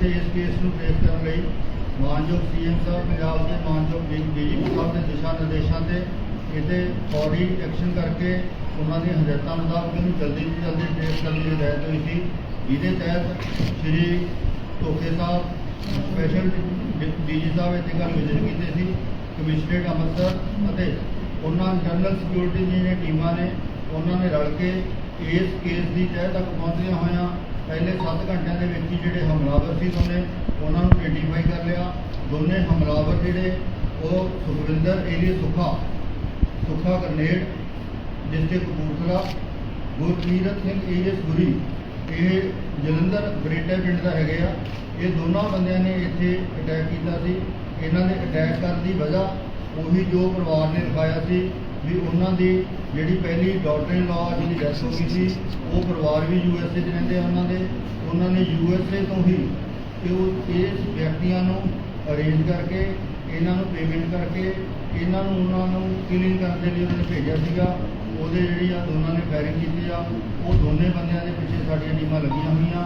ਤੇ ਇਸ ਕੇਸ ਨੂੰ ਟ੍ਰੇਸ ਕਰਨ ਲਈ ਮਾਨਯੋਗ ਸੀਐਮ ਸਾਹਿਬ ਪੰਜਾਬ ਦੇ ਮਾਨਯੋਗ ਡੀਜੀਪੀ ਸਾਹਿਬ ਦੇ ਦਿਸ਼ਾ ਨਿਰਦੇਸ਼ਾਂ ਤੇ ਇਹਦੇ ਫੌਰੀ ਐਕਸ਼ਨ ਕਰਕੇ ਉਹਨਾਂ ਦੀਆਂ ਹਦਾਇਤਾਂ ਮੁਤਾਬਕ ਇਹਨੂੰ ਜਲਦੀ ਤੋਂ ਜਲਦੀ ਟ੍ਰੇਸ ਕਰਨ ਦੀ ਹਦਾਇਤ ਹੋਈ ਸੀ। ਜਿਹਦੇ ਤਹਿਤ ਸ਼੍ਰੀ ਧੋਖੇ ਸਾਹਿਬ ਸਪੈਸ਼ਲ ਡੀਜੀ ਸਾਹਿਬ ਇੱਥੇ ਕੱਲ੍ਹ ਵਿਜ਼ਿਟ ਕੀਤੇ ਸੀ। ਕਮਿਸ਼ਨਰੇਟ ਅੰਮ੍ਰਿਤਸਰ ਅਤੇ ਉਹਨਾਂ ਜਨਰਲ ਸਿਕਿਉਰਿਟੀ ਦੀਆਂ ਜਿਹੜੀਆਂ ਟੀਮਾਂ ਨੇ, ਉਹਨਾਂ ਨੇ ਰਲ ਕੇ ਇਸ ਕੇਸ ਦੀ ਤਹਿ ਤੱਕ ਪਹੁੰਚੀਆਂ ਹੋਈਆਂ ਪਹਿਲੇ 7 ਘੰਟਿਆਂ ਦੇ ਵਿੱਚ ਹੀ ਜਿਹੜੇ ਹਮਲਾਵਰ ਸੀ ਦੋਨੇ, ਉਹਨਾਂ ਨੂੰ ਆਈਡੈਂਟੀਫਾਈ ਕਰ ਲਿਆ। ਦੋਨੇ ਹਮਲਾਵਰ ਜਿਹੜੇ, ਉਹ Sukhwinder alias Sukha Sukha grenade district Kapurthala Gurkirat Singh alias Guri ਇਹ ਜਲੰਧਰ ਬਰੇਟਾ ਪਿੰਡ ਦਾ ਹੈਗੇ ਆ। ਇਹ ਦੋਨਾਂ ਬੰਦਿਆਂ ਨੇ ਇੱਥੇ ਅਟੈਕ ਕੀਤਾ ਸੀ। ਇਹਨਾਂ ਦੇ ਅਟੈਕ ਕਰਨ ਦੀ ਵਜ੍ਹਾ ਉਹੀ ਜੋ ਪਰਿਵਾਰ ਨੇ ਲਿਖਾਇਆ ਸੀ। ਵੀ ਉਹਨਾਂ ਦੀ ਜਿਹੜੀ ਪਹਿਲੀ ਡਾਟਰ ਇਨ ਲਾ ਜਿਹਦੀ ਡੈਥ ਹੋ ਗਈ ਸੀ, ਉਹ ਪਰਿਵਾਰ ਵੀ ਯੂ ਐਸ ਏ 'ਚ ਰਹਿੰਦੇ ਆ ਉਹਨਾਂ ਦੇ। ਉਹਨਾਂ ਨੇ ਯੂ ਐਸ ਏ ਤੋਂ ਹੀ ਕਿ ਉਹ ਇਹ ਵਿਅਕਤੀਆਂ ਨੂੰ ਅਰੇਂਜ ਕਰਕੇ, ਇਹਨਾਂ ਨੂੰ ਪੇਮੈਂਟ ਕਰਕੇ, ਇਹਨਾਂ ਨੂੰ ਉਹਨਾਂ ਨੂੰ ਕਿਲਿੰਗ ਕਰਨ ਦੇ ਲਈ ਉਹਨਾਂ ਨੇ ਭੇਜਿਆ ਸੀਗਾ। ਉਹਦੇ ਜਿਹੜੀ ਆ ਦੋਨਾਂ ਨੇ ਫਾਇਰਿੰਗ ਕੀਤੀ ਆ। ਉਹ ਦੋਨੇ ਬੰਦਿਆਂ ਦੇ ਪਿੱਛੇ ਸਾਡੀਆਂ ਟੀਮਾਂ ਲੱਗੀਆਂ ਹੋਈਆਂ।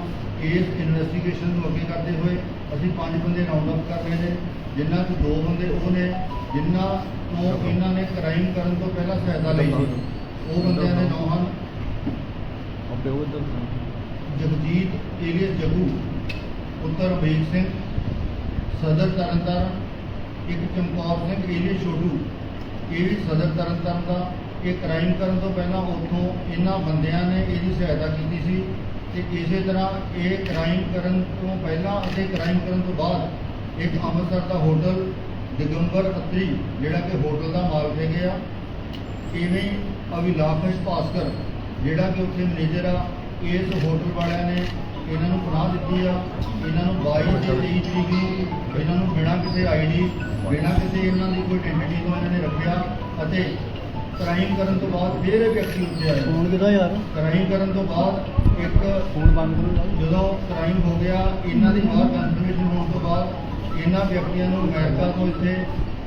ਇਸ ਇਨਵੈਸਟੀਗੇਸ਼ਨ ਨੂੰ ਅੱਗੇ ਕਰਦੇ ਹੋਏ ਅਸੀਂ ਪੰਜ ਬੰਦੇ ਰਾਉਂਡ ਅਪ ਕਰ ਰਹੇ ਨੇ ਜਿਨ੍ਹਾਂ ਤੋਂ ਦੋ ਬੰਦੇ ਉਹ ਨੇ ਜਿਨ੍ਹਾਂ ਤੋਂ ਇਹਨਾਂ ਨੇ ਕ੍ਰਾਈਮ ਕਰਨ ਤੋਂ ਪਹਿਲਾਂ ਸਹਾਇਤਾ ਲਈ ਸੀ। ਉਹ ਬੰਦਿਆਂ ਦੇ ਨਾਂ ਹਨ ਆਪੇ ਉਧਰ ਜਗਜੀਤ ਏਲੀਅਸ ਜਗੂ ਪੁੱਤਰ ਅਮਰੀਕ ਸਿੰਘ ਸਦਰ ਤਰਨਤਾਰਨ ਇੱਕ ਚਮਕੌਰ ਸਿੰਘ ਏਲੀਅਸ ਛੋਟੂ। ਇਹ ਵੀ ਸਦਰ ਤਰਨਤਾਰਨ ਦਾ। ਇਹ ਕ੍ਰਾਈਮ ਕਰਨ ਤੋਂ ਪਹਿਲਾਂ ਉੱਥੋਂ ਇਹਨਾਂ ਬੰਦਿਆਂ ਨੇ ਇਹਦੀ ਸਹਾਇਤਾ ਕੀਤੀ ਸੀ ਤੇ ਇਸੇ ਤਰ੍ਹਾਂ ਇਹ ਕ੍ਰਾਈਮ ਕਰਨ ਤੋਂ ਪਹਿਲਾਂ ਅਤੇ ਕ੍ਰਾਈਮ ਕਰਨ ਤੋਂ ਬਾਅਦ ਇੱਕ ਅੰਮ੍ਰਿਤਸਰ ਦਾ ਹੋਟਲ ਦਿਗੰਬਰ ਅਤਰੀ ਜਿਹੜਾ ਕਿ ਹੋਟਲ ਦਾ ਮਾਲਕ ਹੈਗੇ ਆ ਇਵੇਂ ਹੀ ਅਵਿਲਾਸ਼ ਭਾਸਕਰ ਜਿਹੜਾ ਕਿ ਉੱਥੇ ਮੈਨੇਜਰ ਆ ਇਸ ਹੋਟਲ ਵਾਲਿਆਂ ਨੇ ਇਹਨਾਂ ਨੂੰ ਪਨਾਹ ਦਿੱਤੀ ਆ ਇਹਨਾਂ ਨੂੰ 22 ਤੇ 23 ਤਰੀਕ ਨੂੰ ਇਹਨਾਂ ਨੂੰ ਬਿਨਾਂ ਕਿਸੇ ਆਈਡੀ ਬਿਨਾਂ ਕਿਸੇ ਇਹਨਾਂ ਦੀ ਕੋਈ ਆਇਡੈਂਟੀ ਤੋਂ ਇਹਨਾਂ ਨੇ ਰੱਖਿਆ ਅਤੇ ਕ੍ਰਾਈਮ ਕਰਨ ਤੋਂ ਬਾਅਦ ਫਿਰ ਇਹ ਵਿਅਕਤੀ ਉੱਤੇ ਆਏ। ਫੋਨ ਕਿਦਾ ਯਾਰ? ਕ੍ਰਾਈਮ ਕਰਨ ਤੋਂ ਬਾਅਦ ਇੱਕ ਫੋਨ ਬੰਦ ਕਰੋ। ਜਦੋਂ ਕ੍ਰਾਈਮ ਹੋ ਗਿਆ ਇਹਨਾਂ ਦੀ ਬਾਹਰ ਕਨਫਰਮੇਸ਼ਨ ਹੋਣ ਤੋਂ ਇਹਨਾਂ ਵਿਅਕਤੀਆਂ ਨੂੰ ਅਮਰੀਕਾ ਤੋਂ ਇੱਥੇ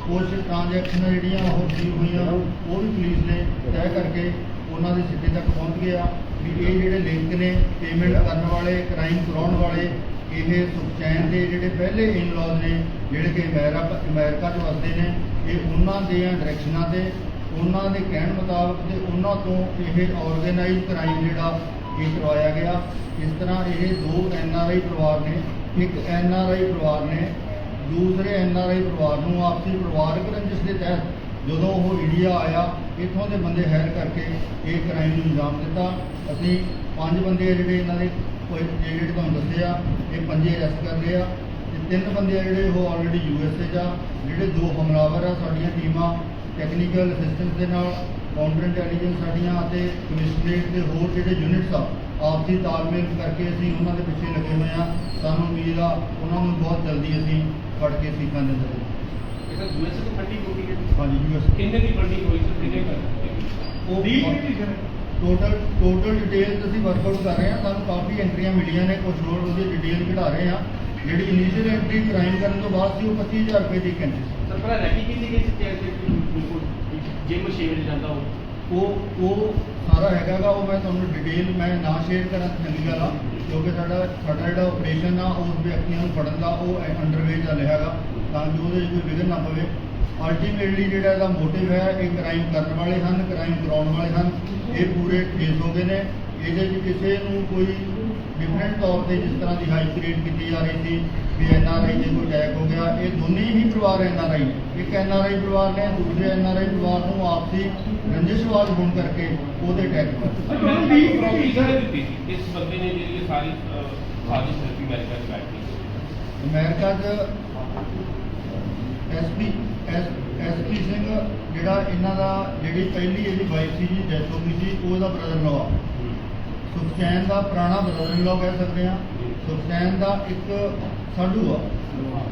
ਕੁਝ ਟ੍ਰਾਂਜੈਕਸ਼ਨਾਂ ਜਿਹੜੀਆਂ ਉਹ ਸ਼ੁਰੂ ਹੋਈਆਂ, ਉਹ ਵੀ ਪੁਲਿਸ ਨੇ ਤੈਅ ਕਰਕੇ ਉਹਨਾਂ ਦੇ ਸਿੱਟੇ ਤੱਕ ਪਹੁੰਚ ਗਿਆ ਵੀ ਇਹ ਜਿਹੜੇ ਲਿੰਕ ਨੇ ਪੇਮੈਂਟ ਕਰਨ ਵਾਲੇ ਕ੍ਰਾਈਮ ਕਰਾਉਣ ਵਾਲੇ, ਇਹ ਸੁਖਚੈਨ ਦੇ ਜਿਹੜੇ ਪਹਿਲੇ ਇਨ-ਲॉज ਨੇ, ਜਿਹੜੇ ਕਿ ਅਮਰੀਕਾ ਅਮਰੀਕਾ 'ਚ ਵਸਦੇ ਨੇ, ਇਹ ਉਹਨਾਂ ਦੀਆਂ ਡਾਇਰੈਕਸ਼ਨਾਂ ਤੇ, ਉਹਨਾਂ ਦੇ ਕਹਿਣ ਮੁਤਾਬਕ ਤੇ ਉਹਨਾਂ ਤੋਂ ਇਹ ਆਰਗੇਨਾਈਜ਼ ਕ੍ਰਾਈਮ ਜਿਹੜਾ ਇਹ ਕਰਵਾਇਆ ਗਿਆ। ਇਸ ਤਰ੍ਹਾਂ ਇਹ ਦੋ ਐਨ ਆਰ ਆਈ ਪਰਿਵਾਰ ਨੇ, ਇੱਕ ਐਨ ਆਰ ਆਈ ਪਰਿਵਾਰ ਨੇ ਦੂਸਰੇ ਐਨ ਆਰ ਆਈ ਪਰਿਵਾਰ ਨੂੰ, ਆਪਸੀ ਪਰਿਵਾਰਕ ਰੰਜਿਸ਼ ਦੇ ਤਹਿਤ ਜਦੋਂ ਉਹ ਇੰਡੀਆ ਆਇਆ, ਇੱਥੋਂ ਦੇ ਬੰਦੇ ਹੈਰ ਕਰਕੇ ਇਹ ਕ੍ਰਾਈਮ ਨੂੰ ਅੰਜਾਮ ਦਿੱਤਾ। ਅਸੀਂ ਪੰਜ ਬੰਦੇ ਆ ਜਿਹੜੇ ਇਹਨਾਂ ਦੇ, ਕੋਈ ਜਿਹੜੇ ਤੁਹਾਨੂੰ ਦੱਸਿਆ, ਇਹ ਪੰਜੇ ਅਰੈਸਟ ਕਰ ਲਏ ਆ। ਤੇ ਤਿੰਨ ਬੰਦੇ ਆ ਜਿਹੜੇ ਉਹ ਆਲਰੇਡੀ ਯੂ ਐਸ ਏ 'ਚ ਆ, ਜਿਹੜੇ ਦੋ ਹਮਲਾਵਰ ਆ, ਸਾਡੀਆਂ ਟੀਮਾਂ ਟੈਕਨੀਕਲ ਅਸਿਸਟੈਂਸ ਦੇ ਨਾਲ ਕਾਊਂਟਰ ਇੰਟੈਲੀਜੈਂਸ ਸਾਡੀਆਂ ਅਤੇ ਕਮਿਸ਼ਨਰੇਟ ਦੇ ਹੋਰ ਜਿਹੜੇ ਯੂਨਿਟਸ ਆ, ਆਪਸੀ ਤਾਲਮੇਲ ਕਰਕੇ ਅਸੀਂ ਉਹਨਾਂ ਦੇ ਪਿੱਛੇ ਲੱਗੇ ਹੋਏ ਆ। ਸਾਨੂੰ ਉਮੀਦ ਆ, ਉਹਨਾਂ ਨੂੰ ਬਹੁਤ ਜਲਦੀ ਅਸੀਂ ਫੜ ਕੇ ਸੀਖਾਂ ਦੇ ਅੰਦਰ ਇਹ ਤਾਂ ਯੂਐਸ ਤੋਂ ਫੰਡੀ ਹੋਈ ਹੈ ਹਾਂਜੀ ਯੂ ਐਸ ਕਿੰਨੇ ਦੀ ਫੰਡੀ ਹੋਈ ਸੀ ਕਿੰਨੇ ਕਰ ਉਹ ਟੋਟਲ ਟੋਟਲ ਡਿਟੇਲਸ ਅਸੀਂ ਵਰਕਆਊਟ ਕਰ ਰਹੇ ਹਾਂ ਸਾਨੂੰ ਕਾਫੀ ਐਂਟਰੀਆਂ ਮਿਲੀਆਂ ਨੇ ਕੁਝ ਹੋਰ ਉਹਦੀ ਡਿਟੇਲ ਘਟਾ ਰਹੇ ਹਾਂ ਜਿਹੜੀ ਇਨੀਸ਼ੀਅਲ ਐਂਟਰੀ ਕ੍ਰਾਈਮ ਕਰਨ ਤੋਂ ਬਾਅਦ ਸੀ ਉਹ 25000 ਰੁਪਏ ਦੀ ਸੀ ਸਰ ਪਹਿਲਾਂ ਰੈਕੀ ਕੀਤੀ ਗਈ ਸੀ ਤੇ ਬਿਲਕੁਲ ਜਿਮ ਸ਼ੇਰ ਜਾਂਦਾ ਉਹ ਉਹ ਉਹ ਸਾਰਾ ਹੈਗਾ ਉਹ ਮੈਂ ਤੁਹਾਨੂੰ ਡਿਟੇਲ ਮੈਂ ਨਾ ਸ਼ੇਅਰ ਕਰਾਂ ਚੰਗੀ ਗੱਲ ਆ, ਕਿਉਂਕਿ ਸਾਡਾ ਸਾਡਾ ਜਿਹੜਾ ਆਪਰੇਸ਼ਨ ਆ, ਉਹ ਵਿਅਕਤੀਆਂ ਨੂੰ ਫੜਨ ਦਾ, ਉਹ ਅੰਡਰਵੇ ਚੱਲ ਰਿਹਾ ਗਾ, ਤਾਂ ਕਿ ਉਹਦੇ 'ਚ ਕੋਈ ਵਿਘਨ ਨਾ ਪਵੇ। ਅਲਟੀਮੇਟਲੀ ਜਿਹੜਾ ਇਹਦਾ ਮੋਟਿਵ ਹੈ, ਇਹ ਕ੍ਰਾਈਮ ਕਰਨ ਵਾਲੇ ਹਨ ਕ੍ਰਾਈਮ ਕਰਾਉਣ ਵਾਲੇ ਹਨ। ਇਹ ਪੂਰੇ ਕੇਸ ਹੋ ਗਏ ਨੇ। ਇਹਦੇ 'ਚ ਕਿਸੇ ਨੂੰ ਕੋਈ ਡਿਫਰੈਂਟ ਤੌਰ ਤੇ ਜਿਸ ਤਰ੍ਹਾਂ ਦੀ ਹਾਈ ਕ੍ਰੀਏਟ ਕੀਤੀ ਜਾ ਰਹੀ ਸੀ ਵੀ ਐਨ ਆਰ ਆਈ ਦੇ ਕੋਈ ਅਟੈਕ ਹੋ ਗਿਆ ਇਹ ਦੋਨੇ ਹੀ ਪਰਿਵਾਰ ਐਨ ਆਰ ਆਈ ਇੱਕ ਐਨ ਆਰ ਆਈ ਪਰਿਵਾਰ ਨੇ ਦੂਸਰੇ ਐਨ ਆਰ ਆਈ ਪਰਿਵਾਰ ਨੂੰ ਆਪਸੀ ਰੰਜਿਸ਼ਵਾਦ ਹੋਣ ਕਰਕੇ ਉਹਦੇ ਅਟੈਕ ਹੋਇਆ। ਵੀ ਪ੍ਰੋਵੀਜ਼ਨ ਦਿੱਤੀ ਸੀ ਇਸ ਬੰਦੇ ਨੇ ਜਿਹੜੀ ਸਾਰੀ ਸਾਜ਼ਿਸ਼ ਰਚੀ ਅਮਰੀਕਾ ਚ ਬੈਠ ਅਮਰੀਕਾ 'ਚ ਐਸਪੀ ਐਸਪੀ ਸਿੰਘ ਜਿਹੜਾ ਇਹਨਾਂ ਦਾ ਜਿਹੜੀ ਪਹਿਲੀ ਇਹਦੀ ਵਾਈਫ ਸੀ ਜੀ ਡੈਥ ਹੋ ਗਈ ਸੀ ਉਹਦਾ ਬ੍ਰਦਰ ਲਵਾ ਸੁਖਚੈਨ ਦਾ ਪੁਰਾਣਾ ਬਦਲਣ ਲਵਾ ਕਹਿ ਸਕਦੇ ਆ ਸੁਖਚੈਨ ਦਾ ਇੱਕ ਸਾਧੂ ਆ।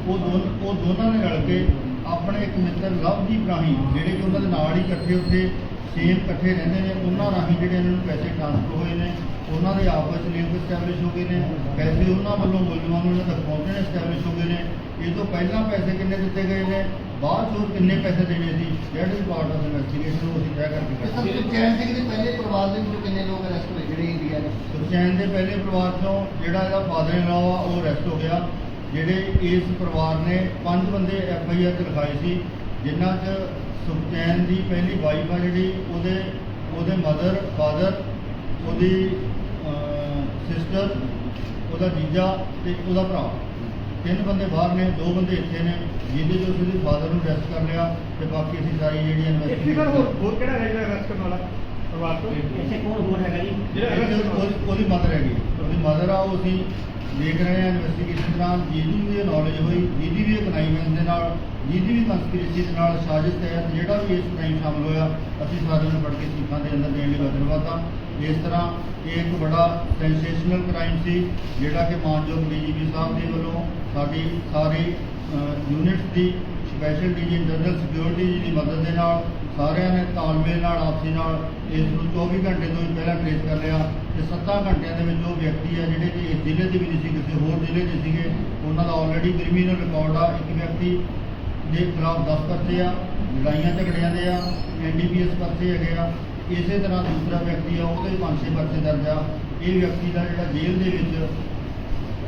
ਉਹ ਦੋਨ, ਉਹ ਦੋਨਾਂ ਨੇ ਰਲ ਕੇ ਆਪਣੇ ਇੱਕ ਮਿੱਤਰ ਲਵਦੀਪ ਰਾਹੀਂ ਜਿਹੜੇ ਕਿ ਉਹਨਾਂ ਦੇ ਨਾਲ ਹੀ ਇਕੱਠੇ ਉੱਥੇ ਸੇਮ ਇਕੱਠੇ ਰਹਿੰਦੇ ਨੇ, ਉਹਨਾਂ ਰਾਹੀਂ ਜਿਹੜੇ ਇਹਨਾਂ ਨੂੰ ਪੈਸੇ ਟ੍ਰਾਂਸਫਰ ਹੋਏ ਨੇ, ਉਹਨਾਂ ਦੇ ਆਪਸ ਵਿੱਚ ਲਿੰਕ ਸਟੈਬਲਿਸ਼ ਹੋ ਗਏ ਨੇ, ਪੈਸੇ ਉਹਨਾਂ ਵੱਲੋਂ ਮੁਲਜ਼ਮਾਂ ਨੂੰ ਇਹਨਾਂ ਤੱਕ ਪਹੁੰਚਣੇ ਸਟੈਬਲਿਸ਼ ਹੋ ਗਏ ਨੇ। ਇਹ ਤੋਂ ਪਹਿਲਾਂ ਪੈਸੇ ਕਿੰਨੇ ਦਿੱਤੇ ਗਏ ਨੇ? ਬਾਅਦ ਚੋਂ ਕਿੰਨੇ ਪੈਸੇ ਦੇਣੇ ਸੀ? ਜਿਹੜਾ ਪਾਰਟ ਆਫ ਇਨਵੈਸਟੀਗੇਸ਼ਨ ਉਹ ਅਸੀਂ ਤੈਅ ਕਰਕੇ ਕਰਦੇ ਸਰ ਚੈਨ ਸਿੰਘ ਦੇ ਪਹਿਲੇ ਪਰਿਵਾਰ ਦੇ ਵਿੱਚੋਂ ਕਿੰਨੇ ਲੋਕ ਅਰੈਸਟ ਹੋਏ ਜਿਹੜੇ ਇੰਡੀਆ ਦੇ? ਸੁਖਚੈਨ ਦੇ ਪਹਿਲੇ ਪਰਿਵਾਰ ਚੋਂ ਜਿਹੜਾ ਇਹਦਾ ਫਾਦਰ ਇਨ ਲਾਅ ਆ ਉਹ ਅਰੈਸਟ ਹੋ ਗਿਆ। ਜਿਹੜੇ ਇਸ ਪਰਿਵਾਰ ਨੇ ਪੰਜ ਬੰਦੇ ਐਫ ਆਈ ਆਰ ਲਿਖਾਏ ਸੀ ਜਿਨ੍ਹਾਂ 'ਚ ਸੁਖਚੈਨ ਦੀ ਪਹਿਲੀ ਵਾਈਫ ਆ ਜਿਹੜੀ ਉਹਦੇ ਉਹਦੇ ਮਦਰ ਫਾਦਰ ਉਹਦੀ ਸਿਸਟਰ ਉਹਦਾ ਜੀਜਾ ਤੇ ਉਹਦਾ ਭਰਾ। ਤਿੰਨ ਬੰਦੇ ਬਾਹਰ ਨੇ ਦੋ ਬੰਦੇ ਇੱਥੇ ਨੇ। ਜਿਹਦੇ ਜੋ ਉਹਦੇ ਫਾਦਰ ਨੂੰ ਅਰੈਸਟ ਕਰ ਲਿਆ ਤੇ ਬਾਕੀ ਅਸੀਂ ਸਾਰੀ ਜਿਹੜੀ ਇੱਥੇ ਸਰ ਹੋਰ ਇਨਵੈਸਟੀਗੇਸ਼ਨ ਹੋਰ ਕਿਹੜਾ ਹੈ ਜਿਹੜਾ ਅਰੈਸਟ ਕਰਨ ਵਾਲਾ? ਪਰਿਵਾਰ ਤੋਂ? ਇੱਥੇ ਕੌਣ ਹੋਰ ਹੈਗਾ ਜੀ? ਜਿਹੜਾ arrest ਹੋਇਆ। ਉਹਦੀ- ਉਹਦੀ ਮਦਰ ਹੈਗੀ। ਉਹਦੀ ਮਦਰ ਆ ਉਹ ਅਸੀਂ ਦੇਖ ਰਹੇ ਹਾਂ ਇਨਵੈਸਟੀਗੇਸ਼ਨ ਦੌਰਾਨ। ਜਿਹਦੀ ਵੀ ਇਹ ਨੌਲੇਜ ਹੋਈ ਜਿਹਦੀ ਵੀ ਕਨਾਈਵੈਂਸ ਦੇ ਨਾਲ ਜਿਹਦੀ ਵੀ ਕੰਸਪੀਰੇਸੀ ਦੇ ਨਾਲ ਸਾਜ਼ਿਸ਼ ਤਹਿਤ ਜਿਹੜਾ ਵੀ ਇਸ ਕ੍ਰਾਈਮ ਸ਼ਾਮਲ ਹੋਇਆ ਅਸੀਂ ਸਾਰਿਆਂ ਨੂੰ ਫੜ ਕੇ ਸੀਖਾਂ ਦੇ ਅੰਦਰ ਦੇਣ ਲਈ ਹਾਂ ਇਸ ਤਰ੍ਹਾਂ ਇਹ ਇੱਕ ਬੜਾ ਸੈਂਸੇਸ਼ਨਲ ਕ੍ਰਾਈਮ ਸੀ ਜਿਹੜਾ ਕਿ ਮਾਨਯੋਗ ਡੀਜੀਪੀ ਸਾਹਿਬ ਦੇ ਵੱਲੋਂ ਸਾਡੀ ਸਾਰੀ ਯੂਨਿਟਸ ਦੀ special DG internal security ji ਦੀ ਮਦਦ ਦੇ ਨਾਲ ਸਾਰਿਆਂ ਨੇ ਤਾਲਮੇਲ ਨਾਲ, ਆਪਸੀ ਨਾਲ ਇਸ ਨੂੰ 24 ਘੰਟੇ ਤੋਂ ਹੀ ਪਹਿਲਾਂ ਟ੍ਰੇਸ ਕਰ ਲਿਆ ਤੇ 7 ਘੰਟਿਆਂ ਦੇ ਵਿੱਚ ਉਹ ਵਿਅਕਤੀ ਆ ਜਿਹੜੇ ਕਿ ਇਸ ਜ਼ਿਲ੍ਹੇ ਦੇ ਵੀ ਨਹੀਂ ਸੀ, ਕਿਸੇ ਹੋਰ ਜ਼ਿਲ੍ਹੇ ਦੇ ਸੀਗੇ, ਉਹਨਾਂ ਦਾ ਆਲਰੇਡੀ ਕ੍ਰਿਮੀਨਲ ਰਿਕਾਰਡ ਆ। ਇੱਕ ਵਿਅਕਤੀ ਦੇ ਖਿਲਾਫ 10 ਪਰਚੇ ਆ, ਲੜਾਈਆਂ ਝਗੜਿਆਂ ਦੇ ਆ ਐਨਡੀਪੀਐਸ ਪਰਚੇ ਹੈਗੇ ਆ। ਇਸੇ ਤਰ੍ਹਾਂ ਦੂਸਰਾ ਵਿਅਕਤੀ ਆ, ਉਹਦੇ 5-6 ਪਰਚੇ ਦਰਜ ਆ। ਇਹ ਵਿਅਕਤੀ ਦਾ ਜਿਹੜਾ ਜੇਲ੍ਹ ਦੇ ਵਿੱਚ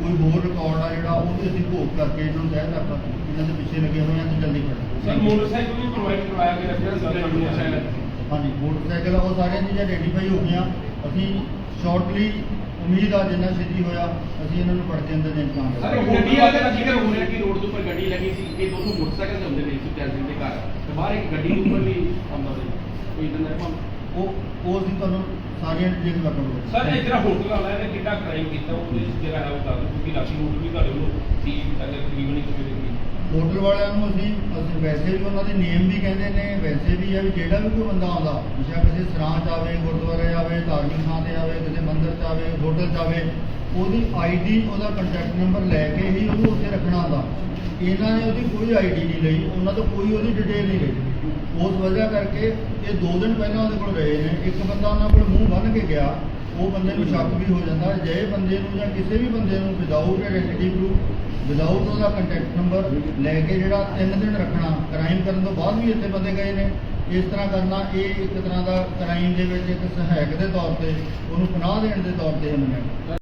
ਕੋਈ ਹੋਰ ਰਿਕਾਰਡ ਆ ਜਿਹੜਾ ਉਹਦੇ ਅਸੀਂ ਭੋਗ ਕਰਕੇ ਇਹਨਾਂ ਨੂੰ ਤਹਿ ਤੱਕ ਇਹਨਾਂ ਦੇ ਪਿੱਛੇ ਲੱਗੇ ਹੋਏ ਆ ਤੇ ਜਲਦੀ ਫੜਾਂਗੇ ਸਰ ਮੋਟਰਸਾਈਕਲ ਵੀ ਪ੍ਰੋਵਾਈਡ ਕਰਵਾਇਆ ਗਿਆ ਰੱਖਿਆ ਸੀ ਮੋਟਰਸਾਈਕਲ ਹਾਂਜੀ ਮੋਟਰਸਾਈਕਲ ਉਹ ਸਾਰੀਆਂ ਚੀਜ਼ਾਂ ਆਈਡੈਂਟੀਫਾਈ ਹੋ ਗਈਆਂ। ਅਸੀਂ ਸ਼ਾਰਟਲੀ ਉਮੀਦ ਆ ਜਿੰਨਾ ਛੇਤੀ ਹੋਇਆ ਅਸੀਂ ਇਹਨਾਂ ਨੂੰ ਫੜ ਕੇ ਅੰਦਰ ਦੇ ਇੰਤਜ਼ਾਮ ਸਰ ਗੱਡੀ ਵਾਲੇ ਦਾ ਜ਼ਿਕਰ ਹੋ ਰਿਹਾ ਕਿ ਰੋਡ ਦੇ ਉੱਪਰ ਗੱਡੀ ਲੱਗੀ ਸੀ। ਇਹ ਦੋਨੋਂ ਮੋਟਰਸਾਈਕਲ ਤੇ ਹੁੰਦੇ ਨੇ ਸੁਖਚੈਨ ਸਿੰਘ ਦੇ ਘਰ ਤੇ ਬਾਹਰ ਇੱਕ ਗੱਡੀ ਦੇ ਉੱਪਰ ਵੀ ਆਉਂਦਾ ਸੀ। ਕੋਈ ਇਦਾਂ ਦਾ ਉਹ ਉਹ ਅਸੀਂ ਤੁਹਾਨੂੰ ਸਾਰੀਆਂ ਡਿਟੇਲ ਰੱਖਾਂਗੇ ਸਰ ਇਹ ਜਿਹੜਾ ਹੋਟਲ ਵਾਲਾ ਇਹਨੇ ਕਿੱਡਾ ਕ੍ਰਾਈਮ ਕੀਤਾ ਉਹ ਇਸ ਜਗ੍ਹਾ ਹੈ ਉਹ ਦੱਸ ਦਿਓ ਕਿਉਂਕਿ ਲਾਸੀ ਹੋਟਲ ਵੀ ਤੁਹਾਡੇ ਵੱਲੋਂ ਸੀ ਅਗਰ ਤਕਰੀਬਨ ਇੱਕ ਵਜੇ ਦੀ। ਹੋਟਲ ਵਾਲਿਆਂ ਨੂੰ ਅਸੀਂ ਅਸੀਂ ਵੈਸੇ ਵੀ ਉਹਨਾਂ ਦੇ ਨੇਮ ਵੀ ਕਹਿੰਦੇ ਨੇ ਵੈਸੇ ਵੀ ਹੈ ਵੀ ਜਿਹੜਾ ਵੀ ਕੋਈ ਬੰਦਾ ਆਉਂਦਾ ਜਿਵੇਂ ਕਿਸੇ ਸਰਾਂ ਚ ਆਵੇ ਗੁਰਦੁਆਰੇ ਆਵੇ ਧਾਰਮਿਕ ਥਾਂ ਤੇ ਆਵੇ ਕਿਸੇ ਮੰਦਿਰ ਚ ਆਵੇ ਹੋਟਲ ਚ ਆਵੇ ਉਹਦੀ ਆਈਡੀ ਉਹਦਾ ਕੰਟੈਕਟ ਨੰਬਰ ਲੈ ਕੇ ਹੀ ਉਹਨੂੰ ਉੱਥੇ ਰੱਖਣਾ ਹੁੰਦਾ। ਇਹਨਾਂ ਨੇ ਉਹਦੀ ਕੋਈ ਆਈਡੀ ਨਹੀਂ ਲਈ ਉਹਨਾਂ ਤੋਂ ਕੋਈ ਉਹਦੀ ਡਿਟੇਲ ਨਹੀਂ ਲਈ। ਉਸ ਵਜ੍ਹਾ ਕਰਕੇ ਇਹ 2 ਦਿਨ ਪਹਿਲਾਂ ਉਹਦੇ ਕੋਲ ਰਹੇ ਨੇ। ਇੱਕ ਬੰਦਾ ਉਹਨਾਂ ਕੋਲ ਮੂੰਹ ਬੰਨ ਕੇ ਗਿਆ, ਉਹ ਬੰਦੇ ਨੂੰ ਸ਼ੱਕ ਵੀ ਹੋ ਜਾਂਦਾ। ਜੇ ਬੰਦੇ ਨੂੰ ਜਾਂ ਕਿਸੇ ਵੀ ਬੰਦੇ ਨੂੰ ਵਿਦਾਊਟ ਆਇਡੈਂਟੀ ਪ੍ਰੂਫ ਵਿਦਆਊਟ ਉਹਦਾ ਕੰਟੈਕਟ ਨੰਬਰ ਲੈ ਕੇ ਜਿਹੜਾ 3 ਦਿਨ ਰੱਖਣਾ ਕ੍ਰਾਈਮ ਕਰਨ ਤੋਂ ਬਾਅਦ ਵੀ ਇੱਥੇ ਬੰਦੇ ਗਏ ਨੇ। ਇਸ ਤਰ੍ਹਾਂ ਕਰਨਾ, ਇਹ ਇੱਕ ਤਰ੍ਹਾਂ ਦਾ ਕ੍ਰਾਈਮ ਦੇ ਵਿੱਚ ਇੱਕ ਸਹਾਇਕ ਦੇ ਤੌਰ ਤੇ, ਉਹਨੂੰ ਪਨਾਹ ਦੇਣ ਦੇ ਤੌਰ ਤੇ ਇਹਨਾਂ